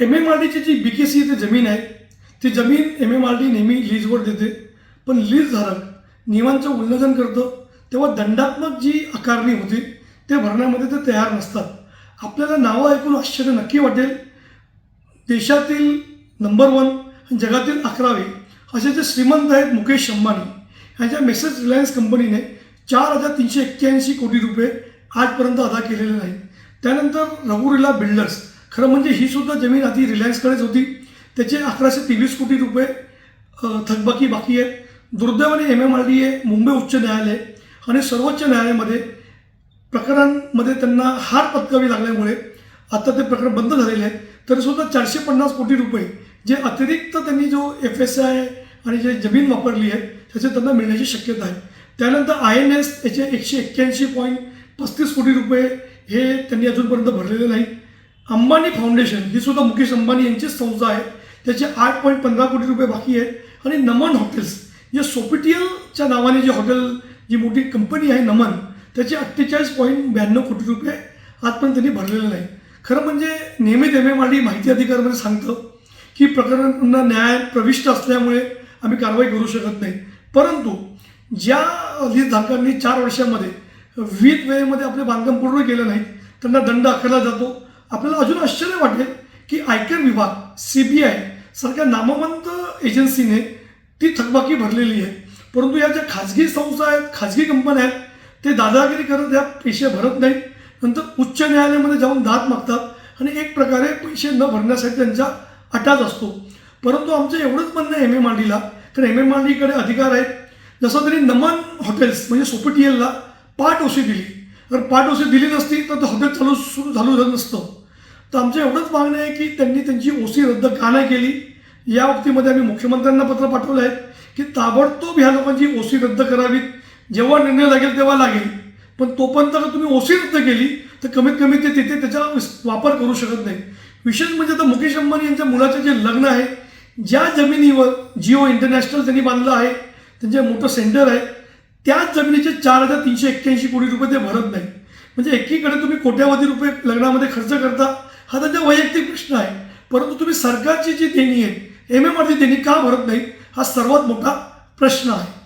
M M R डीची G B K C येथे जमीन आहे. ती जमीन एम एम आर डी नेहमी लीजवर देते. पण लीजधारक नियमांचं उल्लंघन करतं तेव्हा दंडात्मक जी आकारणी होती ते भरण्यामध्ये ते तयार नसतात. आपल्याला नावं ऐकून आश्चर्य नक्की वाटेल. देशातील नंबर वन आणि जगातील अकरावे असे जे श्रीमंत आहेत मुकेश अंबानी ह्यांच्या मेसेज रिलायन्स कंपनीने चार हजार तीनशे एक्क्याऐंशी कोटी रुपये आजपर्यंत अदा केलेले नाहीत. त्यानंतर रघुरीला बिल्डर्स खरं म्हणजे ही सुद्धा जमीन आधी रिलायन्सकडेच होती. त्याचे अकराशे तेवीस कोटी रुपये थकबाकी बाकी आहेत. दुर्दैवाने M M R D A Mumbai उच्च न्यायालय आणि सर्वोच्च न्यायालयामध्ये प्रकरणांमध्ये त्यांना हार पत्कावी लागल्यामुळे आता ते प्रकरण बंद झालेले आहे तरीसुद्धा चारशे पन्नास कोटी रुपये जे अतिरिक्त त्यांनी जो एफ एस आय आणि जे जमीन वापरली आहे त्याचे त्यांना मिळण्याची शक्यता आहे. त्यानंतर आय एन एस याचे एकशे एक्क्याऐंशी पॉईंट पस्तीस कोटी रुपये हे त्यांनी अजूनपर्यंत भरलेले नाहीत. अंबानी फाउंडेशन ही सुद्धा मुकेश अंबानी यांचीच संस्था आहे. त्याचे आठ पॉईंट पंधरा कोटी रुपये बाकी आहेत. आणि नमन हॉटेल्स जे सोपिटियलच्या नावाने जे हॉटेल जी मोठी कंपनी आहे नमन त्याचे अठ्ठेचाळीस पॉईंट ब्याण्णव कोटी रुपये आजपर्यंत त्यांनी भरलेले नाही. खरं म्हणजे नेहमी एम एम आर डी माहिती अधिकारामध्ये सांगतं की प्रकरणांना न्याय प्रविष्ट असल्यामुळे आम्ही कारवाई करू शकत नाही. परंतु ज्या लीज चार वर्षामध्ये वीज वेळेमध्ये आपले बांधकाम पूर्ण केलं नाही त्यांना दंड आकारला जातो. आपल्याला अजून आश्चर्य वाटेल की आयकर विभाग सी बी आय सारख्या नामवंत एजन्सीने ती थकबाकी भरलेली आहे. परंतु या ज्या खाजगी संस्था आहेत खाजगी कंपन्या आहेत ते दादागिरी करत या पैसे भरत नाहीत. नंतर उच्च न्यायालयामध्ये जाऊन दाद मागतात आणि एक प्रकारे पैसे न भरण्यासाठी त्यांचा अटाच असतो. परंतु आमचं एवढंच म्हणणं आहे एम एम मांडीला डीला कारण एम एम मांडीकडे डीकडे अधिकार आहेत. जसं त्यांनी नमन हॉटेल्स म्हणजे सोपटीएलला पाठ ओशी दिली. जर पाठ ओशी दिली नसती तर ते हॉटेल चालू सुरू झालं नसतं. तर आमचं एवढंच मागणं आहे की त्यांनी त्यांची ओसी रद्द का नाही केली? या बाबतीमध्ये आम्ही मुख्यमंत्र्यांना पत्र पाठवलं आहे की ताबडतोब ह्या लोकांची ओसी रद्द करावीत. जेव्हा निर्णय लागेल तेव्हा लागेल. पण तोपर्यंत जर तुम्ही ओसी रद्द केली तर कमीत कमी ते तिथे त्याचा वापर करू शकत नाही विशेष म्हणजे आता मुकेश अंबानी यांच्या मुलाचं जे लग्न आहे ज्या जमिनीवर जिओ इंटरनॅशनल त्यांनी बांधलं आहे त्यांचे मोठं सेंटर आहे त्याच जमिनीचे चार हजार तीनशे एक्क्याऐंशी कोटी रुपये ते भरत नाही म्हणजे एकीकडे तुम्ही कोट्यावधी रुपये लग्नामध्ये खर्च करता हा त्यांचा वैयक्तिक प्रश्न आहे. परंतु तुम्ही सरकारची जी देणी आहे एम एम आर देणी का भरत नाही हा सर्वात मोठा प्रश्न आहे.